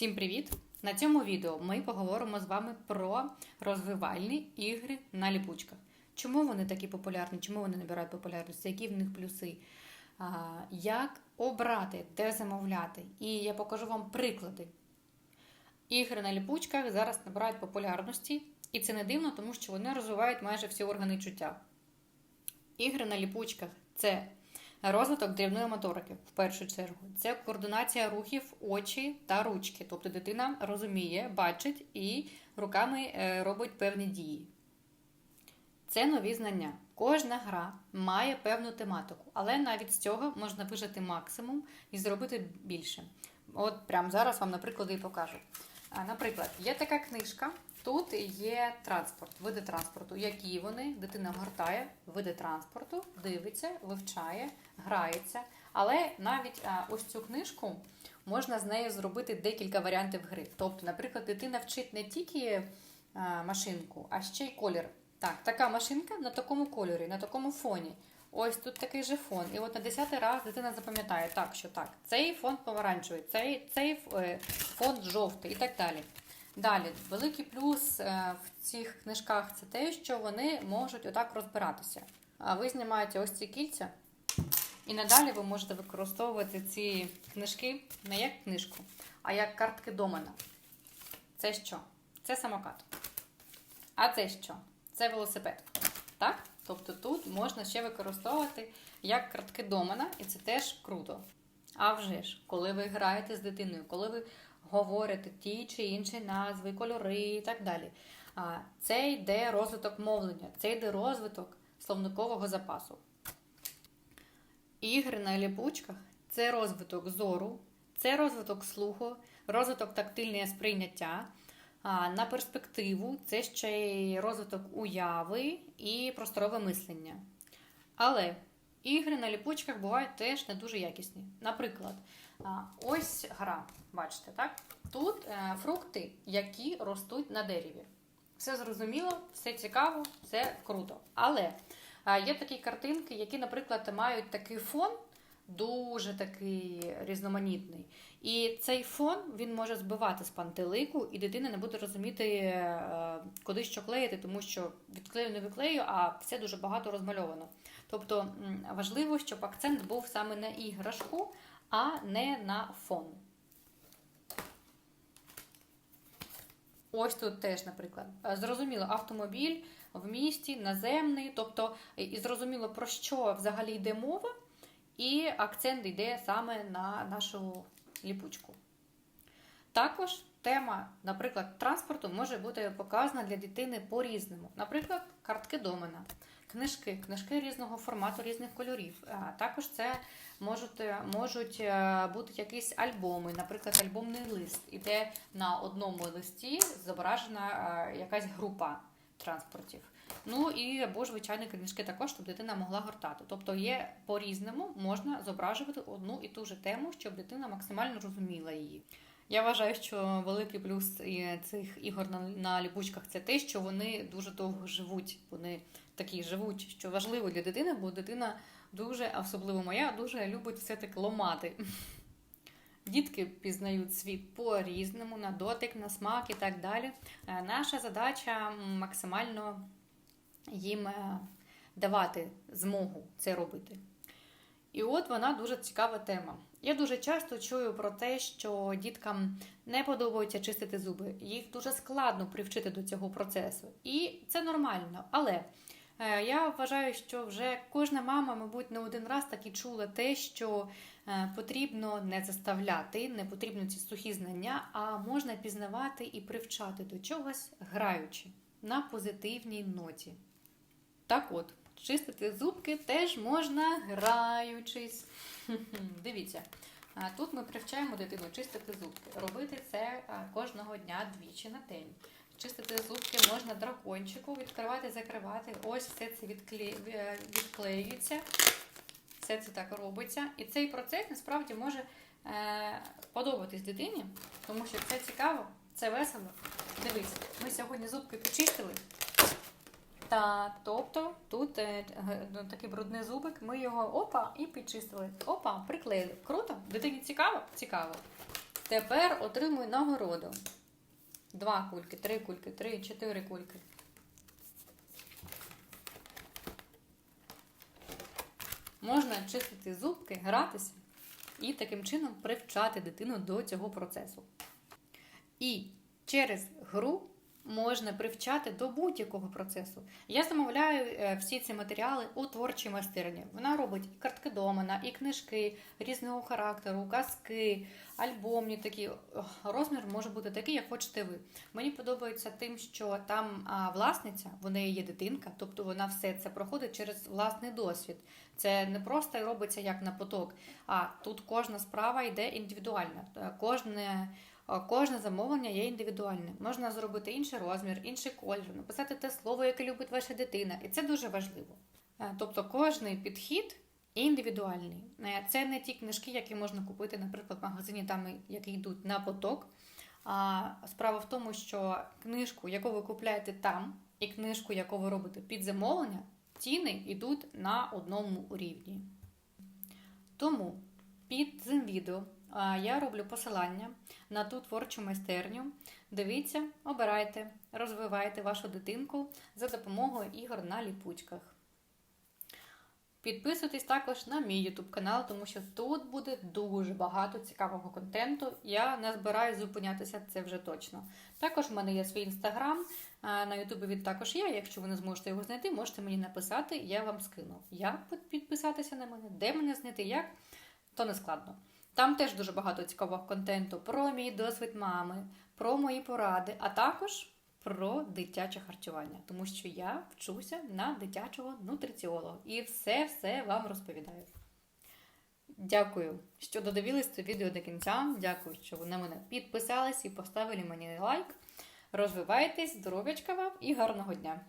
Всім привіт! На цьому відео ми поговоримо з вами про розвивальні ігри на ліпучках. Чому вони такі популярні? Чому вони набирають популярність? Які в них плюси? Як обрати, де замовляти? І я покажу вам приклади. Ігри на ліпучках зараз набирають популярності, і це не дивно, тому що вони розвивають майже всі органи чуття. Ігри на ліпучках це розвиток дрібної моторики в першу чергу. Це координація рухів, очі та ручки. Тобто дитина розуміє, бачить і руками е, робить певні дії. Це нові знання. Кожна гра має певну тематику, але навіть з цього можна вижити максимум і зробити більше. От прямо зараз вам, наприклад, і покажу. Наприклад, є така книжка. Тут є транспорт, види транспорту. Які вони? Дитина гортає види транспорту, дивиться, вивчає, грається. Але навіть ось цю книжку можна з нею зробити декілька варіантів гри. Тобто, наприклад, дитина вчить не тільки машинку, а ще й колір. Так, така машинка на такому кольорі, на такому фоні. Ось тут такий же фон. І от на 10 раз дитина запам'ятає, так, що так, цей фон помаранчевий, цей, цей е, фон жовтий і так далі. Далі, великий плюс е, в цих книжках це те, що вони можуть отак розбиратися. А ви знімаєте ось ці кільця, і надалі ви можете використовувати ці книжки не як книжку, а як картки домена. Це що? Це самокат. А це що? Це велосипед. Так? Тобто тут можна ще використовувати як картки домена, і це теж круто. А вже ж, коли ви граєте з дитиною, коли ви говорите ті чи інші назви, кольори і так далі. Це йде розвиток мовлення, це йде розвиток словникового запасу. Ігри на ліпучках це розвиток зору, це розвиток слуху, розвиток тактильного сприйняття. На перспективу це ще й розвиток уяви і просторове мислення. Але ігри на ліпучках бувають теж не дуже якісні. Наприклад, ось гра, бачите, так? Тут е, фрукти, які ростуть на дереві. Все зрозуміло, все цікаво, все круто. Але є такі картинки, які, наприклад, мають такий фон. Дуже такий різноманітний. І цей фон він може збивати з пантелику, і дитина не буде розуміти, е, куди що клеїти, тому що відклею не виклею, а все дуже багато розмальовано. Тобто важливо, щоб акцент був саме на іграшку, а не на фон. Ось тут теж, наприклад, зрозуміло, автомобіль в місті, наземний, тобто, і зрозуміло, про що взагалі йде мова. І акцент йде саме на нашу ліпучку. Також тема, наприклад, транспорту може бути показана для дитини по-різному. Наприклад, картки домена, книжки, книжки різного формату, різних кольорів. Також це можуть можуть бути якісь альбоми, наприклад, альбомний лист, і де на одному листі зображена якась група транспортів. Ну і або звичайні книжки також, щоб дитина могла гортати. Тобто є по-різному, можна зображувати одну і ту ж тему, щоб дитина максимально розуміла її. Я вважаю, що великий плюс цих ігор на, на ліпучках це те, що вони дуже довго живуть. Вони такі живуть, що важливо для дитини, бо дитина дуже, особливо моя, дуже любить все-таки ломати. Дітки пізнають світ по-різному, на дотик, на смак і так далі. Е, наша задача максимально їм е, давати змогу це робити. І от вона дуже цікава тема. Я дуже часто чую про те, що діткам не подобається чистити зуби, їх дуже складно привчити до цього процесу. І це нормально. Але я вважаю, що вже кожна мама, мабуть, не один раз так і чула те, що е, потрібно не заставляти, не потрібно ці сухі знання, а можна пізнавати і привчати до чогось, граючи на позитивній ноті. Так от, чистити зубки теж можна граючись. Дивіться, тут ми привчаємо дитину чистити зубки. Робити це кожного дня двічі на день. Чистити зубки можна дракончику, відкривати, закривати. Ось все це відклеюється. Все це так робиться. І цей процес насправді може е, подобатись дитині, тому що це цікаво, це весело. Дивись, ми сьогодні зубки почистили. Так, тобто тут е, ну, такий брудний зубик, ми його опа і підчистили. Опа, приклеїли. Круто? Дитині цікаво? Цікаво. Тепер отримую нагороду. Два кульки, три кульки, три, чотири кульки. Можна чистити зубки, гратися і таким чином привчати дитину до цього процесу. І через гру можна привчати до будь-якого процесу. Я замовляю е, всі ці матеріали у творчій майстерні. Вона робить і картки домана, і книжки різного характеру, казки, альбомні такі. Розмір може бути такий, як хочете ви. Мені подобається тим, що там власниця, в неї є дитинка, тобто вона все це проходить через власний досвід. Це не просто робиться як на поток, а тут кожна справа йде індивідуально. Е, Кожне Кожне замовлення є індивідуальним. Можна зробити інший розмір, інший колір, написати те слово, яке любить ваша дитина, і це дуже важливо. Е, Тобто кожний підхід індивідуальний. Е, Це не ті книжки, які можна купити, наприклад, в магазині, там які йдуть на поток. А справа в тому, що книжку, яку ви купляєте там, і книжку, яку ви робите під замовлення, ціни йдуть на одному рівні. Тому під цим відео я роблю посилання на ту творчу майстерню. Дивіться, обирайте, розвивайте вашу дитинку за допомогою ігор на ліпучках. Підписуйтесь також на мій YouTube канал, тому що тут буде дуже багато цікавого контенту. Я не збираюсь зупинятися, це вже точно. Також в мене є свій інстаграм. На Ютубі він також є. Якщо ви не зможете його знайти, можете мені написати, я вам скину. Як підписатися на мене, де мене знайти, як, то не складно. Там теж дуже багато цікавого контенту про мій досвід мами, про мої поради, а також про дитяче харчування, тому що я вчуся на дитячого нутриціолога і все-все вам розповідаю. Дякую, що додивились це відео до кінця. Дякую, що ви на мене підписались і поставили мені лайк. Розвивайтесь, здоров'ячка вам і гарного дня!